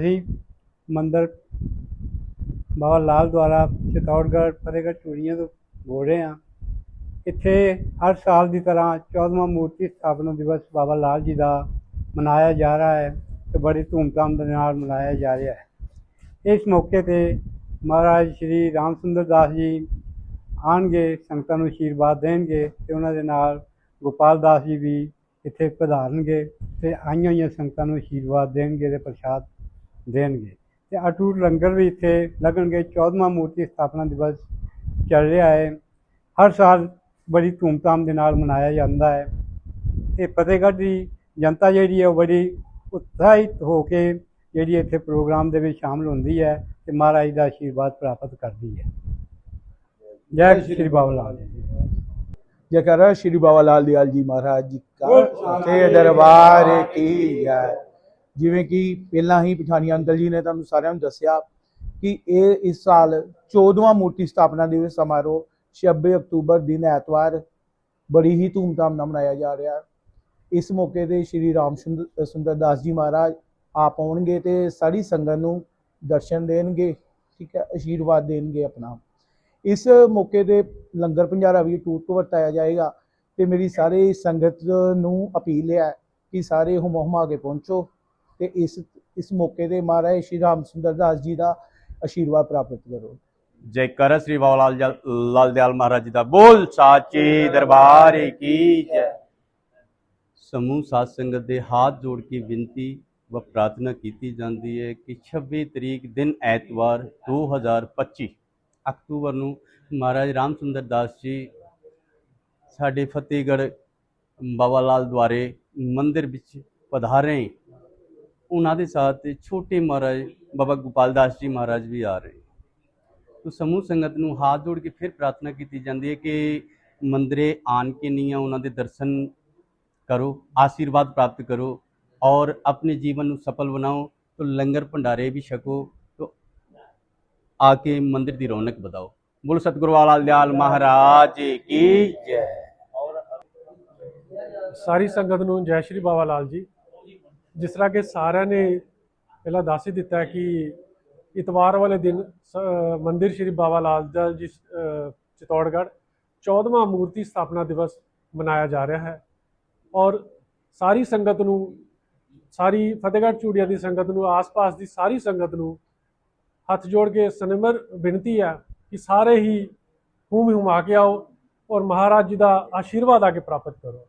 ਅਸੀਂ ਮੰਦਰ ਬਾਬਾ ਲਾਲ ਦੁਆਰਾ ਚਿਤੌੜਗੜ੍ਹ ਫਤਿਹਗੜ੍ਹ ਚੂੜੀਆਂ ਤੋਂ ਬੋਲ ਰਹੇ ਹਾਂ। ਇੱਥੇ ਹਰ ਸਾਲ ਦੀ ਤਰ੍ਹਾਂ 14ਵਾਂ ਮੂਰਤੀ ਸਥਾਪਨਾ ਦਿਵਸ ਬਾਬਾ ਲਾਲ ਜੀ ਦਾ ਮਨਾਇਆ ਜਾ ਰਿਹਾ ਹੈ ਤੇ ਬੜੀ ਧੂਮਧਾਮ ਦੇ ਨਾਲ ਮਨਾਇਆ ਜਾ ਰਿਹਾ ਹੈ। ਇਸ ਮੌਕੇ ਤੇ ਮਹਾਰਾਜ ਸ਼੍ਰੀ ਰਾਮ ਸੁੰਦਰ ਦਾਸ ਜੀ ਆਣਗੇ ਸੰਗਤਾਂ ਨੂੰ ਆਸ਼ੀਰਵਾਦ ਦੇਣਗੇ ਤੇ ਉਹਨਾਂ ਦੇ ਨਾਲ ਗੋਪਾਲ ਦਾਸ ਜੀ ਵੀ ਇੱਥੇ ਪਧਾਰਨਗੇ ਤੇ ਆਈਆਂ ਹੋਈਆਂ ਸੰਗਤਾਂ ਨੂੰ ਆਸ਼ੀਰਵਾਦ ਦੇਣਗੇ ਤੇ ਪ੍ਰਸ਼ਾਦ ਦੇਣਗੇ। ਤੇ ਅਟੂਟ ਲੰਗਰ ਵੀ ਇੱਥੇ ਲੱਗਣਗੇ। 14ਵਾਂ ਮੂਰਤੀ ਸਥਾਪਨਾ ਦਿਵਸ ਚੱਲ ਰਿਹਾ ਹੈ। ਹਰ ਸਾਲ ਬੜੀ ਧੂਮਧਾਮ ਦੇ ਨਾਲ ਮਨਾਇਆ ਜਾਂਦਾ ਹੈ। ਤੇ ਫਤਿਹਗੜ੍ਹ ਦੀ ਜਨਤਾ ਜਿਹੜੀ ਹੈ ਉਹ ਬੜੀ ਉਤਸ਼ਾਹਿਤ ਹੋ ਕੇ ਜਿਹੜੀ ਇੱਥੇ ਪ੍ਰੋਗਰਾਮ ਦੇ ਵਿੱਚ ਸ਼ਾਮਲ ਹੁੰਦੀ ਹੈ ਤੇ ਮਹਾਰਾਜ ਦਾ ਆਸ਼ੀਰਵਾਦ ਪ੍ਰਾਪਤ ਕਰਦੀ ਹੈ। ਜੈ ਸ਼੍ਰੀ ਬਾਬਾ ਲਾਲ ਜੀ। ਜੈਕਾਰਾ ਸ਼੍ਰੀ ਬਾਬਾ ਲਾਲ ਦਿਆਲ ਜੀ ਮਹਾਰਾਜ ਜੀ ਕਾ ਤੇ ਦਰਬਾਰ ਕੀ ਜੈ। ਜਿਵੇਂ ਕਿ ਪਹਿਲਾਂ ਹੀ ਪਠਾਨੀਆ ਅੰਕਲ ਜੀ ਨੇ ਤੁਹਾਨੂੰ ਸਾਰਿਆਂ ਨੂੰ ਦੱਸਿਆ ਕਿ ਇਹ ਇਸ ਸਾਲ 14ਵਾਂ ਮੂਰਤੀ ਸਥਾਪਨਾ ਦਿਵਸ ਸਮਾਰੋਹ 26 ਅਕਤੂਬਰ ਦਿਨ ਐਤਵਾਰ ਬੜੀ ਹੀ ਧੂਮਧਾਮ ਨਾਲ ਮਨਾਇਆ ਜਾ ਰਿਹਾ। ਹੈ ਇਸ ਮੌਕੇ ਤੇ ਸ਼੍ਰੀ ਰਾਮ ਸੁੰਦਰ ਸੁੰਦਰ ਦਾਸ ਜੀ ਮਹਾਰਾਜ ਆਪ ਆਉਣਗੇ ਤੇ ਸਾਰੀ ਸੰਗਤ ਨੂੰ ਦਰਸ਼ਨ ਦੇਣਗੇ, ਠੀਕ ਹੈ ਆਸ਼ੀਰਵਾਦ ਦੇਣਗੇ ਆਪਣਾ। ਇਸ ਮੌਕੇ ਤੇ ਲੰਗਰ ਭੰਡਾਰਾ ਵੀ ਟੂਰ ਤੋਂ ਵਰਤਾਇਆ ਜਾਏਗਾ ਤੇ ਮੇਰੀ ਸਾਰੇ ਸੰਗਤ ਨੂੰ ਅਪੀਲ ਹੈ ਕਿ ਸਾਰੇ ਹੁਮ ਹੁਮਾ ਕੇ ਪਹੁੰਚੋ। ਤੇ ਇਸ ਇਸ ਮੌਕੇ ਤੇ ਮਹਾਰਾਜ ਸ਼੍ਰੀ ਰਾਮ ਸੁੰਦਰ ਦਾਸ ਜੀ ਦਾ ਆਸ਼ੀਰਵਾਦ ਪ੍ਰਾਪਤ ਕਰੋ। ਜੈਕਾਰਾ ਸ੍ਰੀ ਬਾਬਾ ਲਾਲ ਲਾਲ ਦਿਆਲ ਮਹਾਰਾਜ ਜੀ ਦਾ ਬੋਲ, ਸਾਚੇ ਦਰਬਾਰੇ ਕੀ ਜੈ। ਸਮੂਹ ਸਾਧ ਸੰਗਤ ਦੇ ਹੱਥ ਜੋੜ ਕੇ ਬੇਨਤੀ ਵ ਪ੍ਰਾਰਥਨਾ ਕੀਤੀ ਜਾਂਦੀ ਹੈ ਕਿ 26 ਤਰੀਕ ਦਿਨ ਐਤਵਾਰ 2025 ਅਕਤੂਬਰ ਨੂੰ ਮਹਾਰਾਜ ਰਾਮ ਸੁੰਦਰ ਦਾਸ ਜੀ ਸਾਡੇ ਫਤਿਹਗੜ੍ਹ ਬਾਬਾ ਲਾਲ ਦੁਆਰੇ ਮੰਦਿਰ ਵਿੱਚ ਪਧਾਰੇ ਉਹਨਾਂ ਦੇ ਸਾਥ ਛੋਟੇ ਮਹਾਰਾਜ ਬਾਬਾ ਗੋਪਾਲ ਦਾਸ ਜੀ ਮਹਾਰਾਜ ਵੀ ਆ ਰਹੇ। ਤੋ ਸਮੂਹ ਸੰਗਤ ਨੂੰ ਹੱਥ ਜੋੜ ਕੇ ਫਿਰ ਪ੍ਰਾਰਥਨਾ ਕੀਤੀ ਜਾਂਦੀ ਹੈ ਕਿ ਮੰਦਰੇ ਆਣ ਕੇ ਨਹੀਂ ਆ ਉਹਨਾਂ ਦੇ ਦਰਸ਼ਨ ਕਰੋ, ਆਸ਼ੀਰਵਾਦ ਪ੍ਰਾਪਤ ਕਰੋ ਔਰ ਆਪਣੇ ਜੀਵਨ ਨੂੰ ਸਫਲ ਬਣਾਓ, ਤੋ ਲੰਗਰ ਭੰਡਾਰੇ ਵੀ ਛਕੋ, ਤੋ ਆ ਕੇ ਮੰਦਿਰ ਦੀ ਰੌਣਕ ਵਧਾਓ। ਬੋਲ ਸਤਿਗੁਰੂ ਵਾਲਾ ਦਿਆਲ ਮਹਾਰਾਜ ਕੀ ਜੈ। ਸਾਰੀ ਸੰਗਤ ਨੂੰ ਜੈ ਸ਼੍ਰੀ ਬਾਬਾ ਲਾਲ ਜੀ। ਜਿਸ ਤਰ੍ਹਾਂ ਕਿ ਸਾਰਿਆਂ ਨੇ ਪਹਿਲਾਂ ਦੱਸ ਹੀ ਦਿੱਤਾ ਕਿ ਇਤਵਾਰ ਵਾਲੇ ਦਿਨ ਸ- ਮੰਦਿਰ ਸ਼੍ਰੀ ਬਾਬਾ ਲਾਲ ਦਾ ਜੀ ਅ, ਚਿਤੌੜਗੜ੍ਹ 14ਵਾਂ ਮੂਰਤੀ ਸਥਾਪਨਾ ਦਿਵਸ ਮਨਾਇਆ ਜਾ ਰਿਹਾ ਹੈ। ਔਰ ਸਾਰੀ ਸੰਗਤ ਨੂੰ ਸਾਰੀ ਫਤਿਹਗੜ੍ਹ ਚੂੜੀਆਂ ਦੀ ਸੰਗਤ ਨੂੰ ਆਸ-ਪਾਸ ਦੀ ਸਾਰੀ ਸੰਗਤ ਨੂੰ ਹੱਥ ਜੋੜ ਕੇ ਸਨਮਰ ਬੇਨਤੀ ਹੈ ਕਿ ਸਾਰੇ ਹੀ ਹੂਮ ਹੁਮਾ ਕੇ ਆਓ ਔਰ ਮਹਾਰਾਜ ਜੀ ਦਾ ਆਸ਼ੀਰਵਾਦ ਆ ਕੇ ਪ੍ਰਾਪਤ ਕਰੋ।